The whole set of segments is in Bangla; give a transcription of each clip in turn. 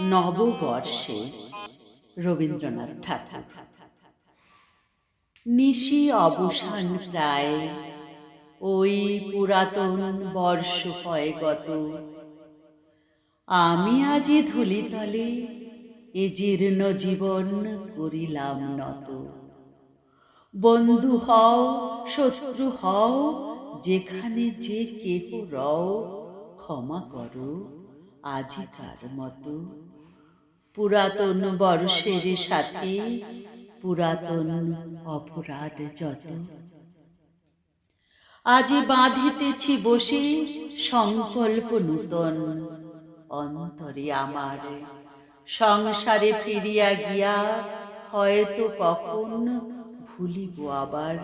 নববর্ষে রবীন্দ্রনাথ ঠাকুর। নিশি অবসান প্রায় ওই পুরাতন বর্ষ হয় গত। আমি আজি ধুলিতলে এ জীর্ণ জীবন করিলাম নত। বন্ধু হও, শত্রু হও, যেখানে যে কেহ রও, ক্ষমা করো। আজিকার মতো পুরাতন বর্ষের সাথে পুরাতন অপরাধ যত। আজি বাঁধিতেছি বসে সংকল্প নূতন। অন্তরে আমার সংসারে ফিরিয়া গিয়া হয়তো কখন ভুলিব আবার।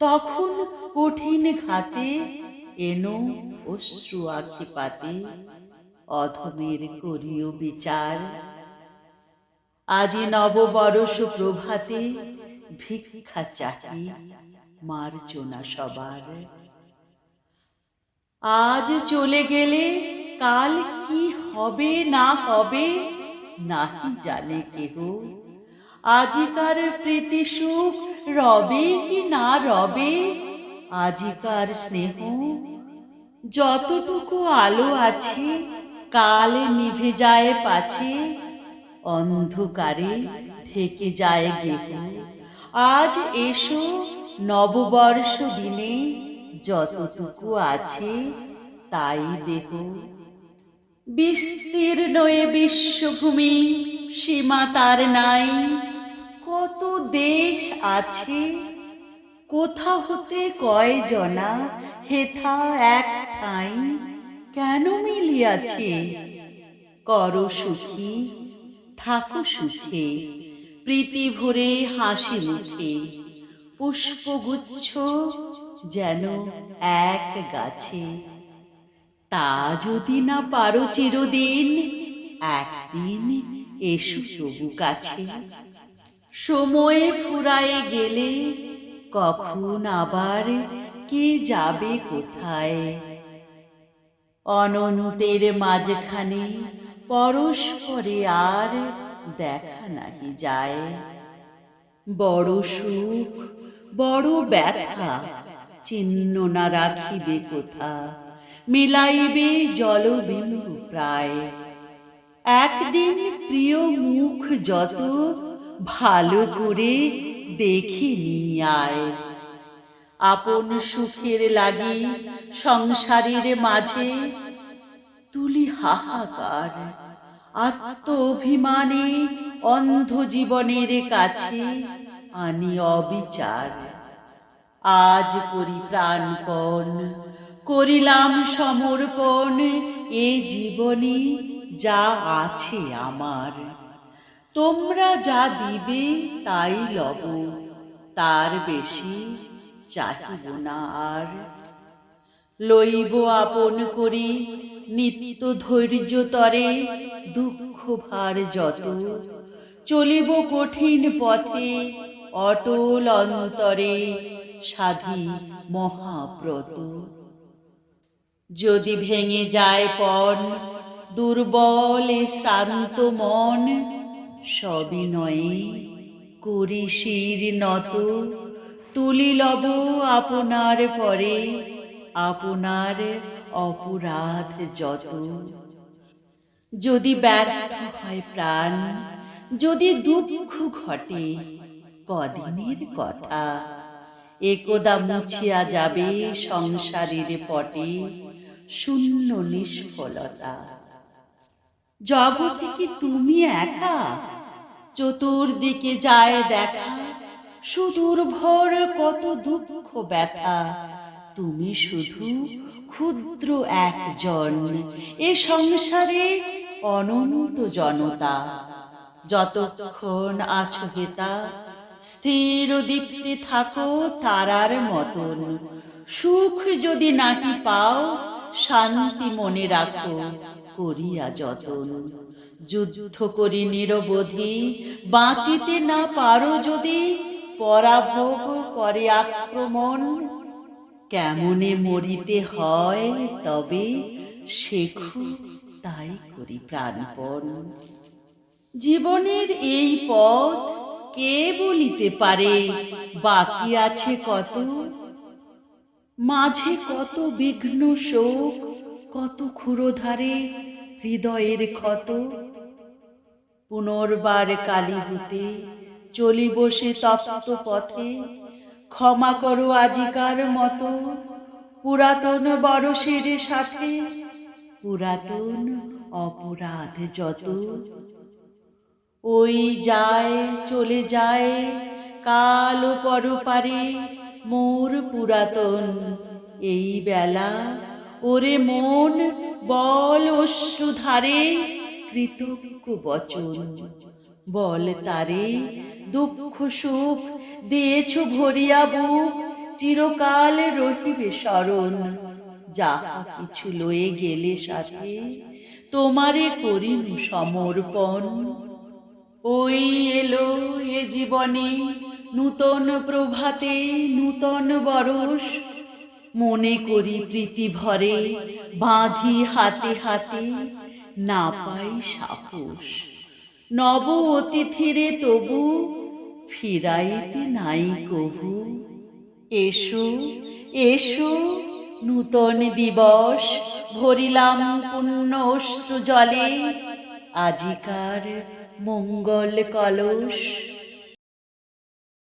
তখন কঠিন ঘাতে এনো অশ্রু আখি পাতে অধমের করিও বিচার। আজি নববরষ প্রভাতে ভিক্ষা চাহি মার্জনা সবার। আজ চলে গেলে কাল কি হবে না হবে নাহি জানে কেহ। আজিকার প্রীতি সুখ রবে কি না রবে, আজিকার স্নেহ যতটুকু আলো আছে কাল নিভে যায় পাছে, অন্ধকারে থেকে যায় গেহ আজ এসো নববর্ষ দিনে যতটুকু আছে তাই দেহ বিস্তীর্ণ এ বিশ্বভূমি, সীমা তার নাই। কত দেশ আছে, কোথা হতে কয় জনা হেথা এক ঠাই। কেন মিলিয়াছে? কর সুখী, থাকো সুখে, প্রীতি ভরে হাসি মুখে, পুষ্পগুচ্ছ যেন এক গাছে। তা যদি না পারো চিরদিন, একদিন এসো তবু কাছে। সময়ে ফুরায়ে গেলে কখন আবার কে যাবে কোথায়? অনন্তের মাঝখানে পরস্পরে আর দেখা নাহি যায়। বড় সুখ, বড় ব্যথা চিহ্ন না রাখিবে কোথা? মিলাইবে জলবিন্দু প্রায়। একদিন প্রিয় মুখ যত ভালো করে দেখি আয়। আপন সুখের লাগি সংসারের মাঝে তুলি হাহাকার। আত্ম অভিমানে অন্ধ জীবনের কাছে আনি অবিচার। আজ করি প্রাণপণ, করিলাম সমর্পণ, এ জীবনে যা আছে আমার। তোমরা যা দিবে তাই লব, তার বেশি চাহিব না আর লইব আপন করি নিত্য ধৈর্য তরে, দুঃখ ভার যত। চলিব কঠিন পথে, অটল অন্তরে সাধি মহাব্রত। যদি ভেঙে যায় পণ, দুর্বলে শ্রান্ত মন, সবিনয়ে করি শির নত। তুলি লব আপনার পরে, আপনার অপরাধ যত। যদি ব্যর্থ হয় প্রাণ, যদি দুঃখ ঘটে, কদিনের কথা। একদা মুছিয়া যাবে সংসারের পটে, শূন্য নিষ্ফলতা। জগতে কি তুমি একা? চতুর্দিকে যায় দেখা সুদূর ভর কত দুঃখ ব্যথা। তুমি শুধু ক্ষুদ্র একজন, এ সংসারে অনন্ত জনতা। যতক্ষণ আছো হেতা, স্থির দীপ্তি থাকো তারার মতন। সুখ যদি নাকি পাও, শান্তি মনে রাখো করিয়া যতন। যুদ্ধ করি নিরবধি, বাঁচিতে না পারো যদি পরাভোগ করে আক্রমণ। কেমনে মরিতে হয় তবে শেখো তাই করি প্রাণপণ। জীবনের এই পথ কে বলিতে পারে? বাকি আছে কত? মাঝে কত বিঘ্ন শোক, কত ক্ষুরোধারে হৃদয়ের ক্ষত। পুনর্বার কালী হতে চলি বসে তপ্ত পথে। ক্ষমা করো আজিকার মতো। পুরাতন বরসের সাথে। পুরাতন অপরাধ যত। ওই যায়, চলে যায়। কাল পরপারে মোর পুরাতন। এই বেলা ওরে মন বল অশ্রুধারে কৃতজ্ঞ বচন। বল তারে, দুঃখ সুখ দিয়েছ ভরিয়া বুক, চিরকাল রহিবে স্মরণ। যাহা কিছু লয়ে গেলে সাথে তোমারে করিনু সমর্পণ। ওই এলো এ জীবনে নূতন প্রভাতে নূতন বরস। মনে করি প্রীতি ভরে বাঁধি হাতে হাতে না পাই সাহস নব অতিথিরে তবু ফিরাইতে নাই কভু। এসু, এসো, নূতন দিবস, ভরিলাম পুণ্য অশ্রু জলে, আজিকার মঙ্গল কলস।